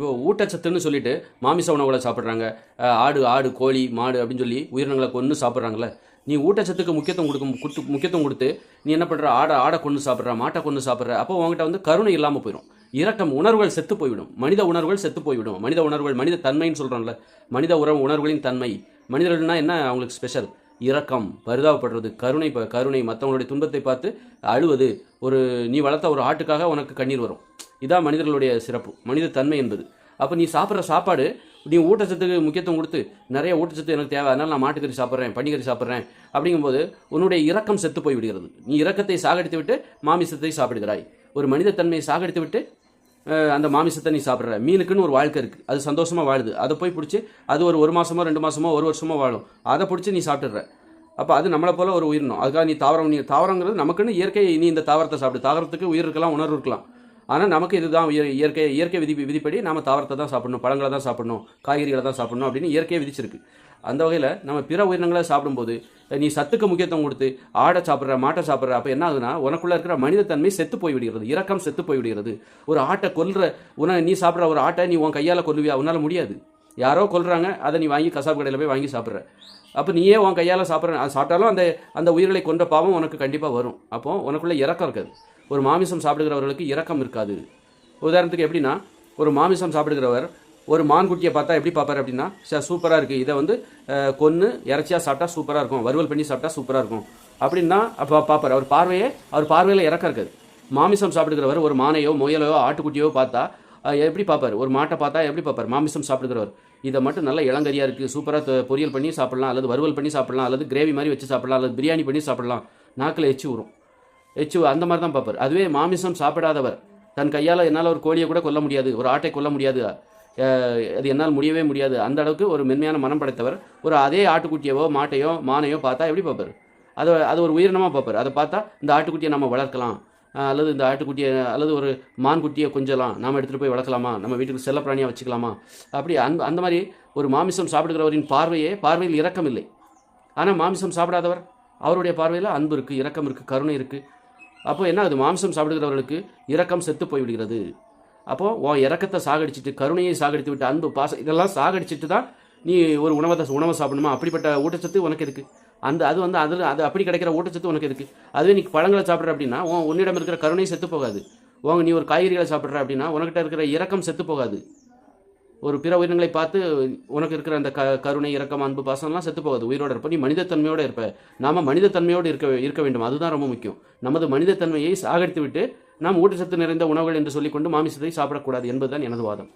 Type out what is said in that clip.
இப்போ ஊட்டச்சத்துன்னு சொல்லிட்டு மாமிச உணவுகளை சாப்பிட்றாங்க. ஆடு ஆடு கோழி மாடு அப்படின்னு சொல்லி உயிரினங்களை கொன்று சாப்பிட்றாங்கல்ல. நீ ஊட்டச்சத்துக்கு முக்கியத்துவம் கொடுக்கும் கொடுத்து முக்கியத்துவம் கொடுத்து நீ என்ன பண்ணுற ஆடை ஆடை கொண்டு சாப்பிட்ற மாட்டை கொண்டு சாப்பிட்ற அப்போ உங்ககிட்ட வந்து கருணை இல்லாமல் போயிடும். இரக்கம் உணர்வுகள் செத்து போய்விடும். மனித உணர்வுகள் செத்து போய்விடும். மனித உணர்வுகள் மனித தன்மைன்னு சொல்கிறோம்ல மனித உறவு உணர்வுகளின் தன்மை. மனிதர்கள்னா என்ன? அவங்களுக்கு ஸ்பெஷல் இரக்கம் பரிதாபப்படுறது கருணை கருணை. மற்றவங்களுடைய துன்பத்தை பார்த்து அழுவது. ஒரு நீ வளர்த்த ஒரு ஆட்டுக்காக உனக்கு கண்ணீர் வரும். இதான் மனிதர்களுடைய சிறப்பு மனித தன்மை என்பது. அப்போ நீ சாப்பிட்ற சாப்பாடு நீ ஊட்டச்சத்துக்கு முக்கியத்துவம் கொடுத்து நிறைய ஊட்டச்சத்து எனக்கு தேவை அதனால் நான் மாட்டுக்கறி சாப்பிட்றேன் பன்னிக்கறி சாப்பிட்றேன் அப்படிங்கும்போது உன்னுடைய இரக்கம் செத்து போய் விடுகிறது நீ இரக்கத்தை சாகடித்து விட்டு மாமிசத்தை சாப்பிடுகிறாய். ஒரு மனித தன்மையை சாகடித்து விட்டு அந்த மாமிசத்தை நீ சாப்பிட்ற. மீனுக்குன்னு ஒரு வாழ்க்கை இருக்குது அது சந்தோஷமாக வாழுது. அதை போய் பிடிச்சி அது ஒரு ஒரு மாதமோ ரெண்டு மாதமோ ஒரு வருஷமோ வாழும். அதை பிடிச்சி நீ சாப்பிட்ற அப்போ அது நம்மளை போல ஒரு உயிரினம். அதுக்காக நீ தாவரம் நீ தாவரங்கிறது நமக்குன்னு இயற்கை நீ இந்த தாவரத்தை சாப்பிடு. தாவரத்துக்கு உயிர் இருக்கலாம் உணர்வு இருக்கலாம். ஆனால் நமக்கு இதுதான் இயற்கை இயற்கை விதி விதிப்படி நம்ம தாவரத்தை தான் சாப்பிடணும் பழங்களை தான் சாப்பிடணும் காய்கறிகளை தான் சாப்பிடணும் அப்படின்னு இயற்கையை விதிச்சிருக்கு. அந்த வகையில் நம்ம பிற உயிரினங்களை சாப்பிடும்போது நீ சத்துக்கு முக்கியத்துவம் கொடுத்து ஆடை சாப்பிட்ற மாட்டை சாப்பிட்ற அப்போ என்ன ஆகுதுன்னா உனக்குள்ளே இருக்கிற மனிதத்தன்மை செத்து போய் விடுகிறது இரக்கம் செத்து போய் விடுகிறது ஒரு ஆட்டை கொல்ற உன நீ சாப்பிட்ற ஒரு ஆட்டை நீ உன் கையால் கொல்லுவியா? உன்னால் முடியாது. யாரோ கொல்றாங்க அதை நீ வாங்கி கசாப்பு கடையில் போய் வாங்கி சாப்பிட்ற. அப்போ நீயே உன் கையால் சாப்பிட்ற சாப்பிட்டாலும் அந்த அந்த உயிர்களை கொண்ட பாவம் உனக்கு கண்டிப்பாக வரும். அப்போ உனக்குள்ளே இறக்கம் இருக்காது. ஒரு மாமிசம் சாப்பிடுகிறவர்களுக்கு இரக்கம் இருக்காது. உதாரணத்துக்கு எப்படின்னா ஒரு மாமிசம் சாப்பிடுகிறவர் ஒரு மான்குட்டியை பார்த்தா எப்படி பார்ப்பாரு அப்படின்னா சார் சூப்பராக இருக்குது இதை வந்து கொன்று இறைச்சியாக சாப்பிட்டா சூப்பராக இருக்கும். வறுவல் பண்ணி சாப்பிட்டா சூப்பராக இருக்கும். அப்படின்னா அப்போ பார்ப்பார். அவர் பார்வையே அவர் பார்வையில் இறக்கம் இருக்காது. மாமிசம் சாப்பிடுகிறவர் ஒரு மானையோ முயலையோ ஆட்டுக்குட்டியோ பார்த்தா எப்படி பார்ப்பார்? ஒரு மாட்டை பார்த்தா எப்படி பார்ப்பார்? மாமிசம் சாப்பிடுகிறவர். இதை மட்டும் நல்லா இளங்கரியாக இருக்குது சூப்பராக பொரியல் பண்ணி சாப்பிடலாம். அல்லது வறுவல் பண்ணி சாப்பிடலாம். அல்லது கிரேவி மாதிரி வச்சு சாப்பிடலாம். அல்லது பிரியாணி பண்ணி சாப்பிடலாம். நாக்கில் எச்சி வரும் எச்சு அந்த மாதிரி தான் பார்ப்பார். அதுவே மாமிசம் சாப்பிடாதவர். தன் கையால் என்னால் ஒரு கோழியை கூட கொல்ல முடியாது ஒரு ஆட்டை கொல்ல முடியாது. அது என்னால் முடியவே முடியாது. அந்த அளவுக்கு ஒரு மென்மையான மனம் படைத்தவர். ஒரு அதே ஆட்டுக்குட்டியவோ மாட்டையோ மானையோ பார்த்தா எப்படி பார்ப்பார்? அதை அது ஒரு உயிரினமாக பார்ப்பார். அதை பார்த்தா இந்த ஆட்டுக்குட்டியை நம்ம வளர்க்கலாம். அல்லது இந்த ஆட்டுக்குட்டியை அல்லது ஒரு மான்குட்டியை கொஞ்சலாம் நாம் எடுத்துகிட்டு போய் வளர்க்கலாமா? நம்ம வீட்டுக்கு செல்லப்பிராணியாக வச்சுக்கலாமா? அப்படி அந்த அந்த மாதிரி ஒரு மாமிசம் சாப்பிடுகிறவரின் பார்வையே பார்வையில் இரக்கம் இல்லை ஆனால் மாமிசம் சாப்பிடாதவர் அவருடைய பார்வையில் அன்பு இருக்குது இரக்கம் இருக்குது கருணை இருக்குது அப்போ என்ன ஆகுது? மாம்சம் சாப்பிடுகிறவர்களுக்கு இரக்கம் செத்து போய்விடுகிறது. அப்போது உன் இறக்கத்தை சாகடிச்சிட்டு கருணையை சாகடித்து விட்டு அன்பு பாசம் இதெல்லாம் சாகடிச்சிட்டு தான் நீ ஒரு உணவை உணவை சாப்பிடணுமா? அப்படிப்பட்ட ஊட்டச்சத்து உனக்கு இருக்குது அந்த அது வந்து அதில் அது அப்படி கிடைக்கிற ஊட்டச்சத்து உனக்கு இருக்குது அதுவே நீ பழங்களை சாப்பிட்ற அப்படின்னா உன் உன்னிடம் இருக்கிற கருணை செத்து போகாது. உங்க நீ ஒரு காய்கறிகளை சாப்பிட்ற அப்படின்னா உனக்கிட்ட இருக்கிற இறக்கம் செத்து போகாது. ஒரு பிற உயிரினங்களை பார்த்து உனக்கு இருக்கிற அந்த க கருணை இரக்கம் அன்பு பாசம்லாம் செத்து போகுது. உயிரோட இருப்ப. நீ மனிதத்தன்மையோடு இருப்ப. நாம் மனிதத்தன்மையோடு இருக்க இருக்க வேண்டும். அதுதான் ரொம்ப முக்கியம். நமது மனிதத்தன்மையை சாகடித்து விட்டு நாம் ஊட்டச்சத்து நிறைந்த உணவுகள் என்று சொல்லிக்கொண்டு மாமிசத்தை சாப்பிடக்கூடாது என்பதுதான் எனது வாதம்.